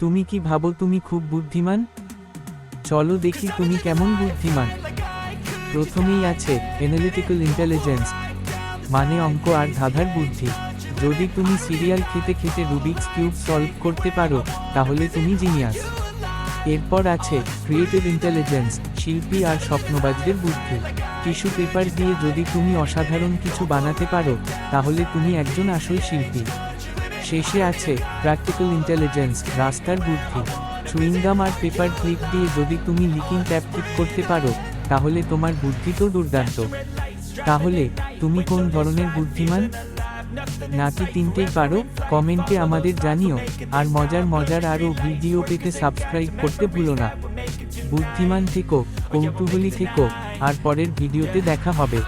তুমি কি ভাবো তুমি খুব বুদ্ধিমান? চলো দেখি তুমি কেমন বুদ্ধিমান। প্রথমেই আছে এনালিটিক্যাল ইন্টেলিজেন্স মানে অঙ্ক আর ধাঁধার বুদ্ধি। যদি তুমি সিরিয়াল খেতে খেতে রুবিক্স কিউব সলভ করতে পারো, তাহলে তুমি জিনিয়াস এরপর আছে ক্রিয়েটিভ ইন্টেলিজেন্স শিল্পী আর স্বপ্নবাজদের বুদ্ধি। টিস্যু পেপার দিয়ে যদি তুমি অসাধারণ কিছু বানাতে পারো, তাহলে তুমি একজন আসল শিল্পী। শেষে আছে প্র্যাকটিক্যাল ইন্টেলিজেন্স রাস্তার বুদ্ধি। চুইংগাম আর পেপার ক্লিপ দিয়ে যদি তুমি লিকিং ট্যাপ ঠিক করতে পারো, তাহলে তোমার বুদ্ধি তো দুর্দান্ত। তাহলে, তুমি কোন ধরনের বুদ্ধিমান? নাকি তিনটেই পারো? কমেন্টে আমাদের জানিও, আর মজার মজার আরও ভিডিও পেতে সাবস্ক্রাইব করতে ভুলো না। বুদ্ধিমান থেকো, কৌতূহলী থেকো, আর পরের ভিডিওতে দেখা হবে।